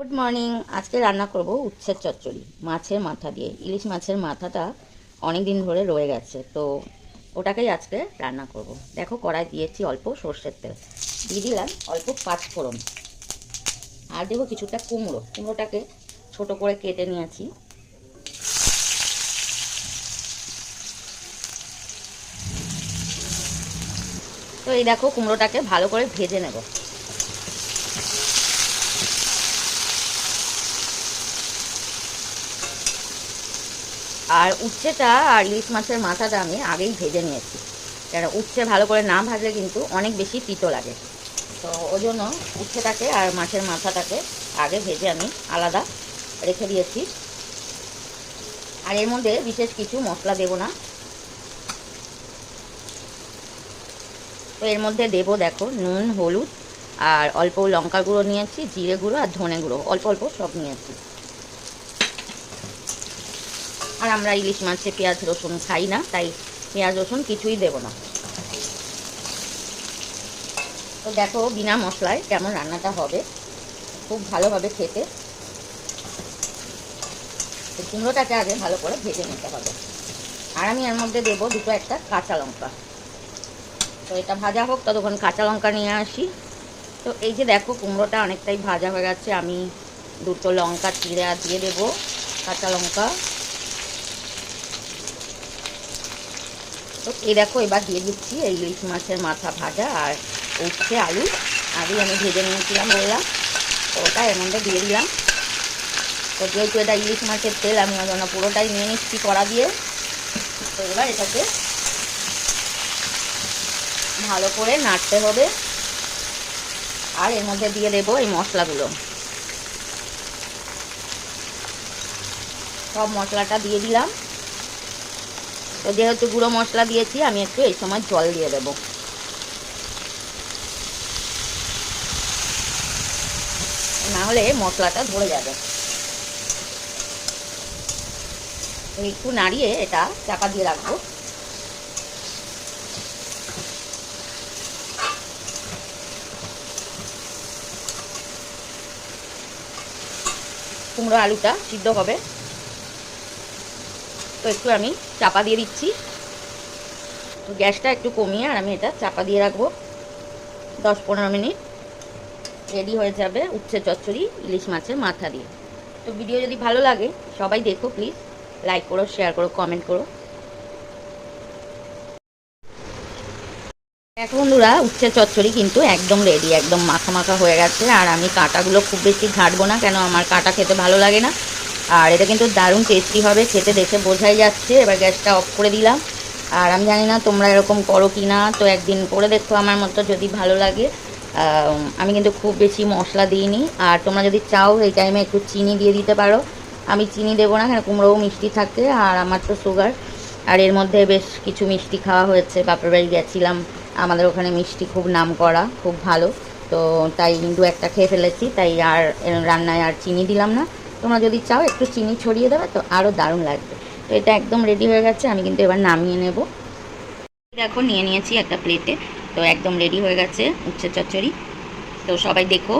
Good morning আজকে রান্না করব উচ্ছের চচ্চড়ি, মাছের মাথা দিয়ে। ইলিশ মাছের মাথাটা অনেক দিন ধরে রয়ে গেছে, তো ওটাকেই আজকে রান্না করব। দেখো কড়াই দিয়েছি অল্প সর্ষের তেল। দিয়ে দিলাম অল্প পাঁচ ফোড়ন আর দেবো কিছুটা কুমড়ো। কুমড়োটাকে ছোট করে কেটে নিয়েছি। তো এই দেখো কুমড়োটাকে ভালো করে ভেজে নেব। আর উচ্ছেটা আর ইলিশ মাছের মাথাটা আমি আগেই ভেজে নিয়েছি। কেন উচ্ছে ভালো করে না ভাজলে কিন্তু অনেক বেশি তিতো লাগে। তো ওই জন্য উচ্ছেটাকে আর মাছের মাথাটাকে আগে ভেজে আমি আলাদা রেখে দিয়েছি। আর এর মধ্যে বিশেষ কিছু মশলা দেব না। তো এর মধ্যে দেবো দেখো নুন, হলুদ আর অল্প লঙ্কা গুঁড়ো নিয়েছি, জিরে গুঁড়ো আর ধনে গুঁড়ো। অল্প অল্প সব নিয়েছি। আর আমরা ইলিশ মাছে পেঁয়াজ রসুন খাই না, তাই পেঁয়াজ রসুন কিছুই দেব না। তো দেখো বিনা মশলায় কেমন রান্নাটা হবে। খুব ভালোভাবে খেতে। কুমড়োটাকে আগে ভালো করে ভেজে নিতে হবে। আর আমি এর মধ্যে দেবো দুটো একটা কাঁচা লঙ্কা। তো এটা ভাজা হোক, ততক্ষণ কাঁচা লঙ্কা নিয়ে আসি। তো এই যে দেখো কুমড়োটা অনেকটাই ভাজা হয়ে গেছে, আমি দুটো লঙ্কা চিড়ে দিয়ে দেবো, কাঁচা লঙ্কা। তো এই দেখো, এবার দিয়ে দিচ্ছি এই ইলিশ মাছের মাথা ভাজা আর উঠছে আলু। আলু আমি ভেজে নিয়েছিলাম বললাম ওটা এর মধ্যে দিয়ে দিলাম। তো যেহেতু এটা ইলিশ মাছের তেল, আমি ওই জন্য পুরোটাই নিয়ে নিচ্ছি কড়া দিয়ে। তো এবার এটাকে ভালো করে নাড়তে হবে। আর এর মধ্যে দিয়ে দেবো এই মশলাগুলো। সব মশলাটা দিয়ে দিলাম। তো যেহেতু গুঁড়ো মশলা দিয়েছি, আমি একটু এই সময় জল দিয়ে দেব। না হলে মশলাটা ধরে যাবে। একটু নাড়িয়ে এটা চাপা দিয়ে রাখব। কুমড়ো আলুটা সিদ্ধ হবে। তো একটু আমি চাপা দিয়ে দিচ্ছি। তো গ্যাসটা একটু কমিয়ে আর আমি এটা চাপা দিয়ে রাখব। দশ পনেরো মিনিট। রেডি হয়ে যাবে উচ্ছে চচ্চড়ি, ইলিশ মাছের মাথা দিয়ে। তো ভিডিও যদি ভালো লাগে, সবাই দেখো প্লিজ লাইক করো শেয়ার করো কমেন্ট করো। এক বন্ধুরা, উচ্ছে চচ্চড়ি কিন্তু একদম রেডি একদম মাখা মাখা হয়ে গেছে। আর আমি কাঁটাগুলো খুব বেশি ঘাটবো না, কেন আমার কাঁটা খেতে ভালো লাগে না। আর এটা কিন্তু দারুণ টেস্টি হবে, খেতে দেখে বোঝাই যাচ্ছে। এবার গ্যাসটা অফ করে দিলাম। আর আমি জানি না তোমরা এরকম করো কি না তো একদিন করে দেখো আমার মতো যদি ভালো লাগে। আমি কিন্তু খুব বেশি মশলা দিইনি। আর তোমরা যদি চাও এই টাইমে একটু চিনি দিয়ে দিতে পারো। আমি চিনি দেবো না, কেন কুমড়োও মিষ্টি থাকে, আর আমার তো সুগার আর এর মধ্যে বেশ কিছু মিষ্টি খাওয়া হয়েছে। বাপের বাড়ি গেছিলাম, আমাদের ওখানে মিষ্টি খুব নাম করা, খুব ভালো। তো তাই কিন্তু একটা খেয়ে ফেলেছি, তাই আর রান্নায় আর চিনি দিলাম না। তোমরা যদি চাও, একটু চিনি ছড়িয়ে দেবে তো আরও দারুণ লাগবে। তো এটা একদম রেডি হয়ে গেছে, আমি কিন্তু এবার নামিয়ে নেব। দেখো, নিয়ে নিয়েছি একটা প্লেটে তো একদম রেডি হয়ে গেছে উচ্ছে চচ্চড়ি। তো সবাই দেখো